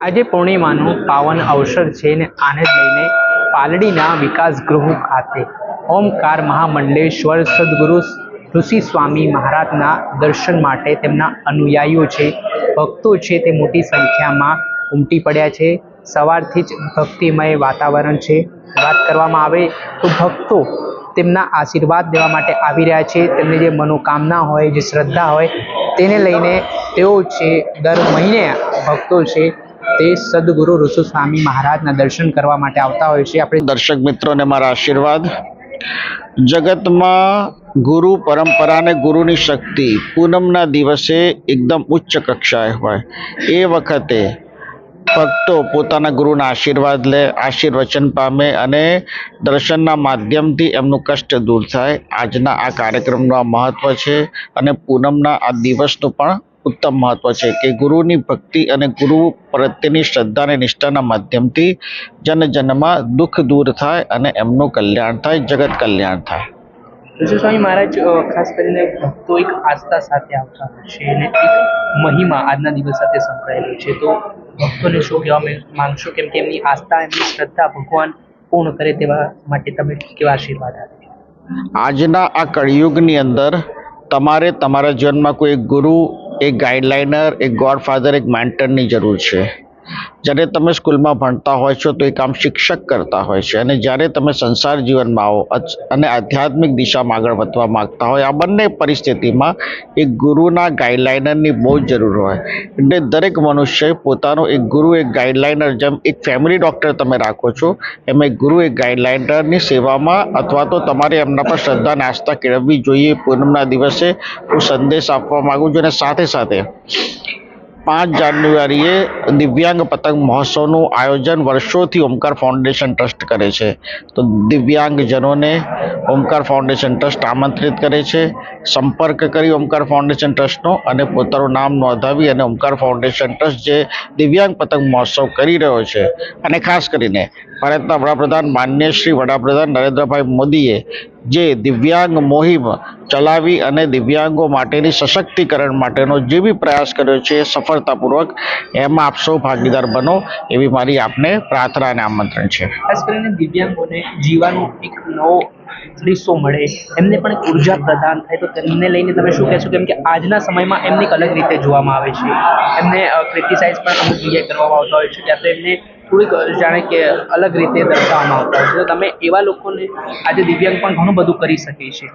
આજે પૂર્ણિમાનું પાવન અવસર છે ને આને લઈને પાલડીના વિકાસ ગૃહ ખાતે ઓમકાર મહામંડલેશ્વર સદગુરુ ઋષિ સ્વામી મહારાજના દર્શન માટે તેમના અનુયાયીઓ છે, ભક્તો છે તે મોટી સંખ્યામાં ઉમટી પડ્યા છે. સવારથી જ ભક્તિમય વાતાવરણ છે. વાત કરવામાં આવે તો ભક્તો તેમના આશીર્વાદ લેવા માટે આવી રહ્યા છે. તેમની જે મનોકામના હોય, જે શ્રદ્ધા હોય, તેને લઈને તેઓ છે, દર મહિને ભક્તો છે તે સદગુરુ ઋષુ સ્વામી મહારાજના દર્શન કરવા માટે આવતા હોય છે. આપણે દર્શક મિત્રોને મારા આશીર્વાદ. જગતમાં ગુરુ પરંપરાને ગુરુની શક્તિ પૂનમના દિવસે એકદમ ઉચ્ચ કક્ષાએ હોય. એ વખતે ભક્તો પોતાના ગુરુના આશીર્વાદ લે, આશીર્વચન પામે અને દર્શનના માધ્યમથી એમનું કષ્ટ દૂર થાય. આજના આ કાર્યક્રમનું આ મહત્ત્વ છે અને પૂનમના આ દિવસનું પણ ઉત્તમ મહત્વ છે કે ગુરુની ભક્તિ અને ગુરુ પ્રત્યેની શ્રદ્ધા અને નિષ્ઠાના માધ્યમથી જન જનમાં દુઃખ દૂર થાય અને એમનું કલ્યાણ થાય જગત કલ્યાણ થાય. સ્વામી મહારાજ ખાસ કરીને ભક્તો એક આસ્થા સાથે આવતા હોય છે અને એક મહિમા આજના દિવસ સાથે સંકળાયેલો છે. તો ભક્તોને શું કહેવા માંગ- માંગશો? કેમ કે એમની આસ્થા એમની શ્રદ્ધા ભગવાન પૂર્ણ કરે તેવા માટે તમે કેવા આશીર્વાદ આપો? આજના આ કળિયુગની અંદર તમારે તમારા જીવનમાં કોઈ ગુરુ એક ગાઈડલાઇનર એક ગોડફાધર એક મેન્ટરની જરૂર છે. જ્યારે તમે સ્કૂલમાં ભણતા હોય છો તો એ કામ શિક્ષક કરતા હોય છે. અને જ્યારે તમે સંસાર જીવનમાં આવો અને આધ્યાત્મિક દિશામાં આગળ વધવા માંગતા હોય, આ બંને પરિસ્થિતિમાં એક ગુરુના ગાઈડલાઇનરની બહુ જરૂર હોય. એટલે દરેક મનુષ્ય પોતાનો એક ગુરુ, એક ગાઈડલાઇનર જેમ એક ફેમિલી ડૉક્ટર તમે રાખો છો, એમ એક ગુરુ, એક ગાઈડલાઇનરની સેવામાં અથવા તો તમારે એમના પર શ્રદ્ધા, નાસ્તા કેળવવી જોઈએ. પૂનમના દિવસે હું સંદેશ આપવા માગું છું અને સાથે સાથે પાંચ જાન્યુઆરીએ દિવ્યાંગ પતંગ મહોત્સવનું આયોજન વર્ષોથી ઓમકાર ફાઉન્ડેશન ટ્રસ્ટ કરે છે. તો દિવ્યાંગજનોને ઓમકાર ફાઉન્ડેશન ટ્રસ્ટ આમંત્રિત કરે છે. સંપર્ક કરી ઓમકાર ફાઉન્ડેશન ટ્રસ્ટનો અને પોતાનું નામ નોંધાવી અને ઓમકાર ફાઉન્ડેશન ટ્રસ્ટ જે દિવ્યાંગ પતંગ મહોત્સવ કરી રહ્યો છે. અને ખાસ કરીને ભારતના વડાપ્રધાન માન્ય શ્રી વડાપ્રધાન નરેન્દ્રભાઈ મોદીએ જે દિવ્યાંગ મોહિમ ચલાવી અને દિવ્યાંગો માટેની સશક્તિકરણ માટેનો જે બી પ્રયાસ કર્યો છે સફળતાપૂર્વક એમાં આપ સૌ ભાગીદાર બનો એવી મારી આપને પ્રાર્થના અને આમંત્રણ છે. ખાસ કરીને દિવ્યાંગોને જીવાનો એક નવો હિસ્સો મળે, એમને પણ ઊર્જા પ્રદાન થાય, તો તેમને લઈને તમે શું કહેશો? કેમ કે આજના સમયમાં એમને અલગ રીતે જોવામાં આવે છે. એમને ક્રિટિસાઇઝ પણ અમુક જગ્યાએ કરવામાં આવતા હોય છે. ત્યાં તો એમને થોડીક જાણે કે અલગ રીતે દર્શાવવામાં આવતા હોય છે. તમે એવા લોકોને આજે દિવ્યાંગ પણ ઘણું બધું કરી શકે છે.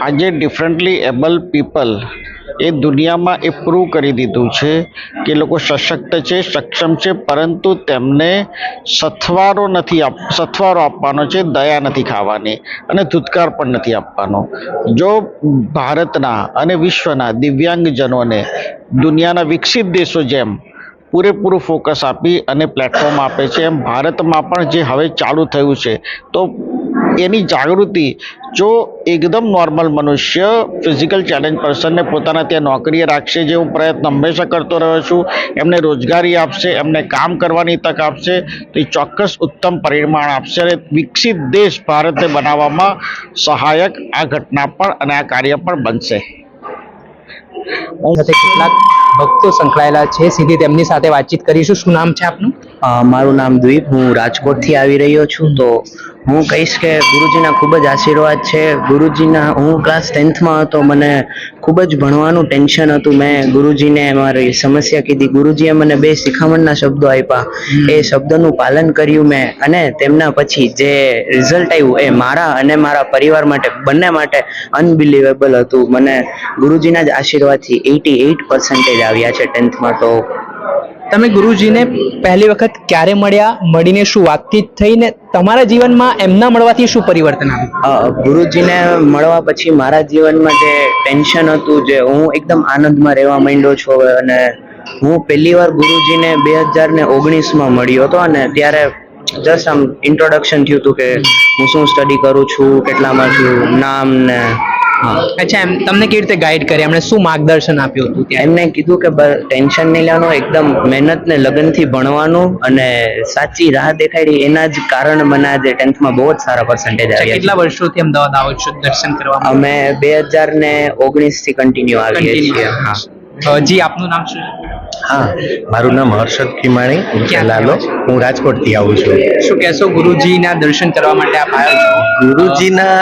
આજે ડિફરન્ટલી એબલ પીપલ એ દુનિયામાં એ પ્રૂવ કરી દીધું છે કે લોકો સશક્ત છે, સક્ષમ છે, પરંતુ તેમને સથવારો નથી આપ, સથવારો આપવાનો છે, દયા નથી ખાવાની અને ધૂતકાર પણ નથી આપવાનો. જો ભારતના અને વિશ્વના દિવ્યાંગજનોને દુનિયાના વિકસિત દેશો જેમ પૂરેપૂરું ફોકસ આપી અને પ્લેટફોર્મ આપે છે. એમ ભારતમાં પણ જે હવે ચાલુ થયું છે, તો એની જાગૃતિ જો એકદમ નોર્મલ મનુષ્ય ફિઝિકલ ચેલેન્જ પર્સનને પોતાના ત્યાં નોકરીએ રાખશે જે હું પ્રયત્ન હંમેશા કરતો રહ્યો છું, એમને રોજગારી આપશે, એમને કામ કરવાની તક આપશે, તો એ ચોક્કસ ઉત્તમ પરિમાણ આપશે અને વિકસિત દેશ ભારતને બનાવવામાં સહાયક આ ઘટના પણ અને આ કાર્ય પણ બનશે. કેટલાક ભક્તો સંકળાયેલા છે. સીધી તેમની સાથે વાતચીત કરીશું. શું નામ છે આપનું? મારું નામ દ્વીપ. હું રાજકોટથી આવી રહ્યો છું. તો હું કહીશ કે ગુરુજીના ખૂબ જ આશીર્વાદ છે. ગુરુજીના હું ક્લાસ ટેન્થમાં હતો મને ખૂબ જ ભણવાનું ટેન્શન હતું. મેં ગુરુજીને મારી સમસ્યા કીધી. ગુરુજીએ મને બે શિખામણના શબ્દો આપ્યા. એ શબ્દનું પાલન કર્યું મેં અને તેમના પછી જે રિઝલ્ટ આવ્યું એ મારા અને મારા પરિવાર માટે બંને માટે અનબિલિવેબલ હતું. મને ગુરુજીના જ આશીર્વાદથી એટી એઇટ પર્સન્ટેજ આવ્યા છે ટેન્થમાં તો. તમે ગુરુજીને પહેલી વખત ક્યારે મળ્યા? મળીને શું વાતચીત થઈ ને તમારા જીવનમાં એમના મળવાથી શું પરિવર્તન આવ્યું? ગુરુજીને મળવા પછી મારા જીવનમાં જે ટેન્શન હતું, જે હું એકદમ આનંદમાં રહેવા માંડ્યો છું અને હું પહેલી વાર ગુરુજીને બે હજાર ને ઓગણીસમાં મળ્યો હતો અને ત્યારે જસ્ટ આમ ઇન્ટ્રોડક્શન થયું હતું કે હું શું સ્ટડી કરું છું, કેટલામાં છું, નામ ને હા. અચ્છા એમ તમને કેવી રીતે ગાઈડ કરી? એમણે શું માર્ગદર્શન આપ્યું હતું ત્યાં? એમને કીધું કે ટેન્શન નહીં લેવાનું એકદમ મહેનત ને લગનથી ભણવાનું અને સાચી રાહ દેખાડી એના જ કારણ મને આજે ટેન્થમાં બહુ જ સારા પર્સન્ટેજ આવ્યા કેટલા વર્ષોથી અમદાવાદ આવો છો દર્શન કરવા અમે બે હજાર ને ઓગણીસથી કન્ટિન્યુ આવીએ છીએ હા. જી આપનું નામ શું? હા મારું નામ હર્ષદ ખીમાણી ક્યાંથી લાલો? હું રાજકોટથી આવું છું. શું કહેશો? ગુરુજીના દર્શન કરવા માટે આપ આવ્યો છો? ગુરુજીના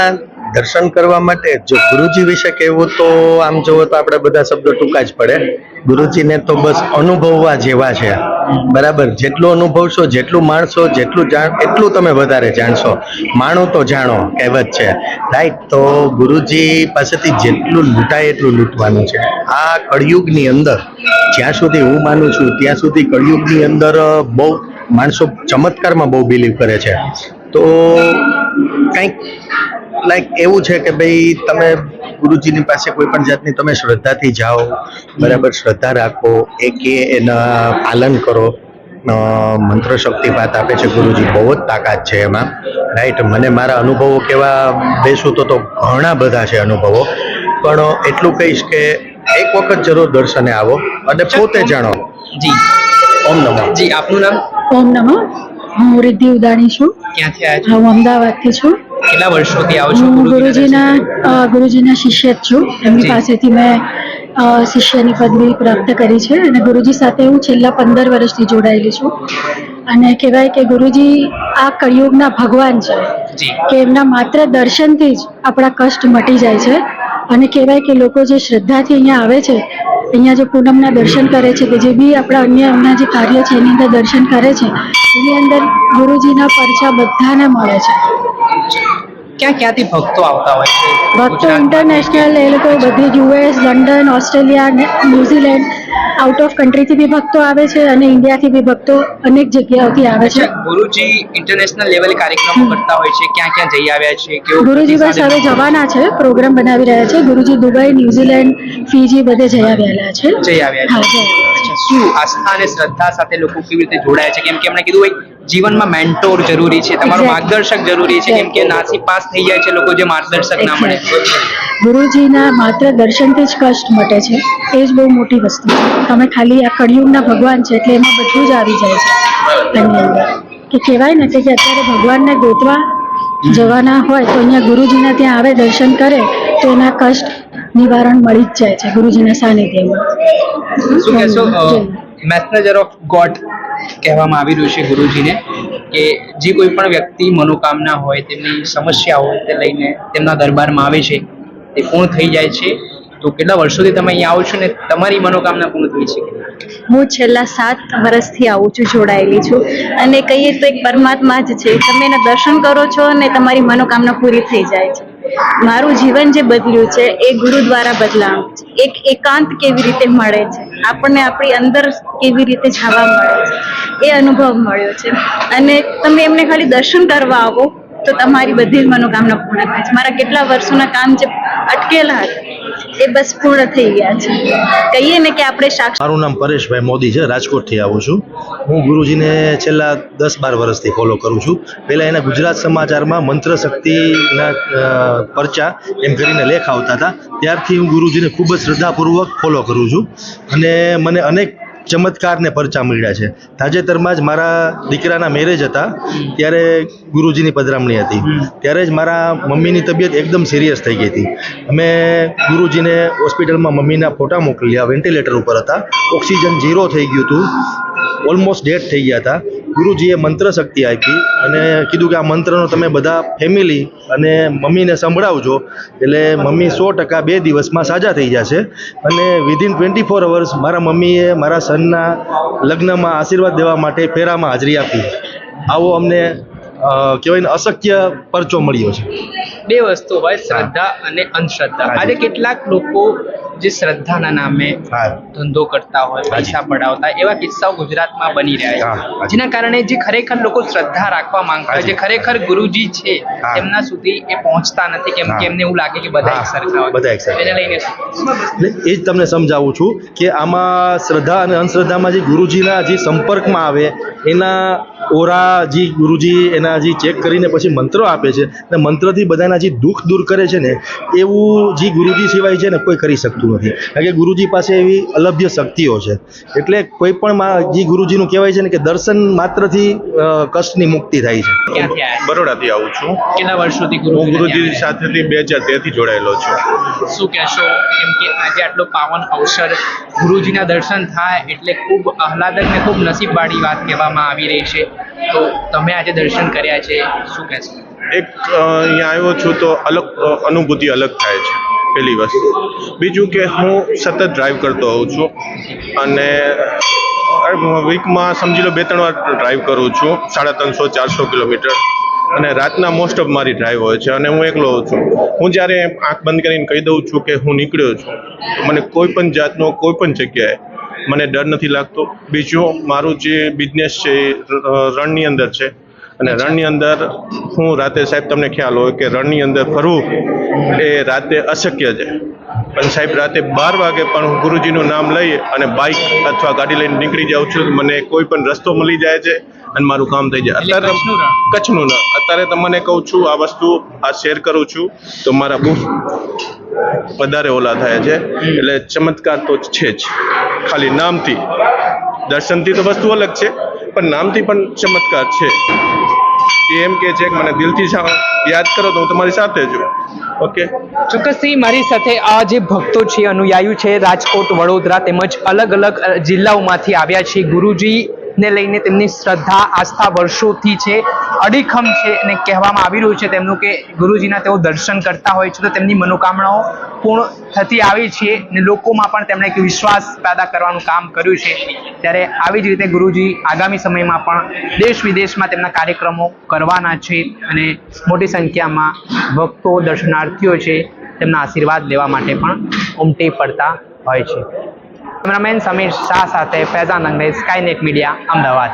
દર્શન કરવા માટે જો ગુરુજી વિશે કહેવું તો આમ જોવો તો આપણે બધા શબ્દો ટૂંકા જ પડે. ગુરુજીને તો બસ અનુભવવા જેવા છે. બરાબર? જેટલું અનુભવશો, જેટલું માણશો, જેટલું જાણ, એટલું તમે વધારે જાણશો. માણો તો જાણો, કહેવત છે. રાઈટ? તો ગુરુજી પાસેથી જેટલું લૂંટાય એટલું લૂંટવાનું છે. આ કળિયુગની અંદર, જ્યાં સુધી હું માનું છું, ત્યાં સુધી કળિયુગની અંદર બહુ માણસો ચમત્કારમાં બહુ બિલીવ કરે છે. તો કંઈક લાઈક એવું છે કે ભાઈ તમે ગુરુજીની પાસે કોઈ પણ જાતની તમે શ્રદ્ધાથી જાઓ બરાબર શ્રદ્ધા રાખો એ કે એના પાલન કરો મંત્ર મંત્ર શક્તિપાત આપે છે ગુરુજી બહુ જ તાકાત છે એમાં રાઈટ? મને મારા અનુભવો કેવા બેસું તો તો ઘણા બધા છે અનુભવો પણ એટલું કહીશ કે એક વખત જરૂર દર્શને આવો અને પોતે જાણો. જી. ઓમ નમઃ. જી આપનું નામ? ઓમ નમઃ. હું રિદ્ધિ ઉદાણી છું. ક્યાંથી આવ્યા છો? હું અમદાવાદથી છું. કેટલા વર્ષોથી આવો છો હું ગુરુજીના ગુરુજીના શિષ્ય જ છું. એમની પાસેથી મેં શિષ્યની પદવી પ્રાપ્ત કરી છે અને ગુરુજી સાથે હું છેલ્લા પંદર વર્ષથી જોડાયેલી છું. અને કહેવાય કે ગુરુજી આ કળિયુગના ભગવાન છે કે એમના માત્ર દર્શનથી જ આપણા કષ્ટ મટી જાય છે. અને કહેવાય કે લોકો જે શ્રદ્ધાથી અહીંયા આવે છે, અહીંયા જે પૂનમના દર્શન કરે છે કે જે બી આપણા અન્ય એમના જે કાર્ય છે, એની અંદર દર્શન કરે છે, એની અંદર ગુરુજીના પરચા બધાને મળે છે. ક્યાં ક્યાંથી ભક્તો આવતા હોય છે? ભક્તો ઇન્ટરનેશનલ એ લોકો બધી US London Australia New Zealand out of કન્ટ્રીથી બી ભક્તો આવે છે અને ઇન્ડિયાથી બી ભક્તો અનેક જગ્યાઓથી આવે છે. ગુરુજી ઇન્ટરનેશનલ લેવલે કાર્યક્રમો કરતા હોય છે ક્યાં ક્યાં જઈ આવ્યા છે કેવું ગુરુજી બસ હવે જવાના છે પ્રોગ્રામ બનાવી રહ્યા છે. ગુરુજી દુબઈ ન્યુઝીલેન્ડ ફીજી બધે જઈ આવેલા છે. જઈ આવ્યા છે. શું આસ્થા અને શ્રદ્ધા સાથે લોકો કેવી રીતે જોડાય છે? કેમ કે એમણે કીધું ભાઈ જીવનમાં મેન્ટોર જરૂરી છે તમારો માર્ગદર્શક જરૂરી છે કેમ કે નાસી પાસ થઈ જાય છે લોકો જે માર્ગદર્શક ના મળે. ગુરુજીના માત્ર દર્શનથી જ કષ્ટ મટે છે એ જ બહુ મોટી વસ્તુ છે. તમે ખાલી આ કળિયુગના ભગવાન છે એટલે એમાં બધું જ આવી જાય છે. એની અંદર કે કહેવાય ને કે અત્યારે ભગવાનને ગોતવા જવાના હોય તો અહીંયા ગુરુજીના ત્યાં આવે દર્શન કરે તો એના કષ્ટ નિવારણ મળી જ જાય છે ગુરુજીના સાનિધ્યમાં. શું કહેશો. મેસેન્જર ઓફ ગોડ કહેવામાં આવી રહ્યું છે ગુરુજીને કે જે કોઈ પણ વ્યક્તિ મનોકામના હોય, તેમની સમસ્યા હોય તે લઈને તેમના દરબારમાં આવે છે, તે પૂર્ણ થઈ જાય છે. તો કેટલા વર્ષોથી તમે અહીંયા આવો છો ને તમારી મનોકામના પૂર્ણ થઈ છે? હું છેલ્લા સાત વર્ષથી આવું છું, જોડાયેલી છું. અને કહીએ તો એક પરમાત્મા જ છે. તમે એના દર્શન કરો છો અને તમારી મનોકામના પૂરી થઈ જાય છે. મારું જીવન જે બદલ્યું છે, એ ગુરુ દ્વારા બદલાયું છે. એક એકાંત કેવી રીતે મળે છે? આપણને આપણી અંદર કેવી રીતે જવા મળે છે? એ અનુભવ મળ્યો છે. અને તમે એમને ખાલી દર્શન કરવા આવો, તો તમારી બધી જ મનોકામના પૂર્ણ થાય છે. મારા કેટલા વર્ષોના કામ જે અટકેલા હતા એ બસ પૂર્ણ થઈ ગયા છે. કહીએ ને કે આપણે સાક્ષ મારું નામ પરેશભાઈ મોદી છે, રાજકોટથી આવું છું. હું ગુરુજીને છેલ્લા દસ બાર વર્ષથી ફોલો કરું છું. પહેલાં એના ગુજરાત સમાચારમાં મંત્ર શક્તિના પરચા એમ કરીને લેખ આવતા હતા. ત્યારથી હું ગુરુજીને ખૂબ જ શ્રદ્ધાપૂર્વક ફોલો કરું છું. અને મને અનેક ચમત્કારને પરચા મળ્યા છે. તાજેતરમાં જ મારા દીકરાના મેરેજ હતા. ત્યારે ગુરુજીની પધરામણી હતી. ત્યારે જ મારા મમ્મીની તબિયત એકદમ સિરિયસ થઈ ગઈ હતી. અમે ગુરુજીને હોસ્પિટલમાં મમ્મીના ફોટા મોકલ્યા વેન્ટિલેટર ઉપર હતા. ઓક્સિજન ઝીરો થઈ ગયું હતું. ઓલમોસ્ટ ડેડ થઈ ગયા હતા. ગુરુજીએ મંત્ર શક્તિ આપી અને કીધું કે આ મંત્રનો તમે બધા ફેમિલી અને મમ્મીને સંભળાવજો. એટલે મમ્મી સો ટકા બે દિવસમાં સાજા થઈ જશે. અને વિધિન ટ્વેન્ટી ફોર અવર્સ મારા મમ્મીએ મારા સનના લગ્નમાં આશીર્વાદ દેવા માટે ફેરામાં હાજરી આપી. આવો અમને કહેવાય ને અશક્ય પરચો મળ્યો છે. બે વસ્તુ હોય શ્રદ્ધા અને અંધશ્રદ્ધા. આજે કેટલાક લોકો જે શ્રદ્ધાના નામે ધંધો કરતા હોય પૈસા પડાવતા એવા કિસ્સાઓ ગુજરાતમાં બની રહ્યા છે. જેના કારણે જે ખરેખર લોકો શ્રદ્ધા રાખવા માંગતા હોય જે. ખરેખર ગુરુજી છે એમના સુધી એ પહોંચતા નથી કેમ કે એમને એવું લાગે કે બધા એક સરખા બધા એને લઈને એ જ તમને સમજાવું છું કે આમાં શ્રદ્ધા અને અંધશ્રદ્ધામાં જે ગુરુજીના જે સંપર્કમાં આવે એના ઓરા જે ગુરુજી એના જે ચેક કરીને પછી મંત્રો આપે છે અને મંત્રથી બધાના પોતાના જે દુઃખ દૂર કરે છે ને એવું જે ગુરુજી સિવાય છે ને કોઈ કરી શકતું નથી. કારણ કે ગુરુજી પાસે એવી અલભ્ય શક્તિઓ છે. એટલે કોઈ પણ જે ગુરુજીનું કહેવાય છે ને કે દર્શન માત્રથી કષ્ટની મુક્તિ થાય છે. બરોડાથી આવું છું. કેટલા વર્ષોથી હું ગુરુજી સાથેથી બે હજાર તેરથી જોડાયેલો છું. શું કહેશો? કેમ કે આજે આટલો પાવન અવસર ગુરુજીના દર્શન થાય એટલે ખૂબ આહલાદક ને ખૂબ નસીબવાળી વાત કહેવામાં આવી રહી છે. તો તમે આજે દર્શન કર્યા છે. શું કહેશો? એક અહીંયા આવ્યો છું તો અલગ અનુભૂતિ અલગ થાય છે પહેલી વસ્તુ. બીજું કે હું સતત ડ્રાઈવ કરતો હોઉં છું અને વીકમાં સમજી લો બે, ત્રણ વાર ડ્રાઈવ કરું છું, સાડા ત્રણસો, ચારસો કિલોમીટર. અને રાતના મોસ્ટ ઓફ મારી ડ્રાઈવ હોય છે અને હું એકલો હોઉં છું. હું જ્યારે આંખ બંધ કરીને કહી દઉં છું કે હું નીકળ્યો છું મને કોઈ પણ જાતનો કોઈ પણ જગ્યાએ મને ડર નથી લાગતો. બીજું, મારું જે બિઝનેસ છે એ રણની અંદર છે અને રણની અંદર હું રાતે સાહેબ તમને ખ્યાલ હોય કે રણની અંદર ફરવું એ રાતે અશક્ય છે. પણ સાહેબ રાતે બાર વાગે પણ હું ગુરુજીનું નામ લઈ અને બાઇક અથવા ગાડી લઈને નીકળી જાઉં છું. મને કોઈ પણ રસ્તો મળી જાય છે અને મારું કામ થઈ જાય. અત્યારે કચ્છનું ના અત્યારે તમને કહું છું આ વસ્તુ આ શેર કરું છું તો મારા બહુ વધારે ઓલા થાય છે. એટલે ચમત્કાર તો છે જ. ખાલી નામથી. દર્શનથી તો વસ્તુ અલગ છે. પણ નામથી પણ ચમત્કાર છે. એ એમ કે છે કે મને દિલથી યાદ કરો તો હું તમારી સાથે જ ઓકે ચોક્કસથી મારી સાથે આ જે ભક્તો છે, અનુયાયુ છે, રાજકોટ, વડોદરા તેમજ અલગ અલગ જિલ્લાઓમાંથી આવ્યા છે. ગુરુજીને લઈને તેમની શ્રદ્ધા આસ્થા વર્ષોથી છે. અડીખમ છે અને કહેવામાં આવી રહ્યું છે તેમનું કે ગુરુજીના તેઓ દર્શન કરતા હોય છે તો તેમની મનોકામનાઓ પૂર્ણ થતી આવી છે અને લોકોમાં પણ તેમણે એક વિશ્વાસ પેદા કરવાનું કામ કર્યું છે. ત્યારે આવી જ રીતે ગુરુજી આગામી સમયમાં પણ દેશ વિદેશમાં તેમના કાર્યક્રમો કરવાના છે અને મોટી સંખ્યામાં ભક્તો, દર્શનાર્થીઓ છે તેમના આશીર્વાદ લેવા માટે પણ ઉમટી પડતા હોય છે. કેમેરામેન સમીર શાહ સાથે ફૈઝાન અંગ્રેજ, સ્કાયનેટ મીડિયા, અમદાવાદ.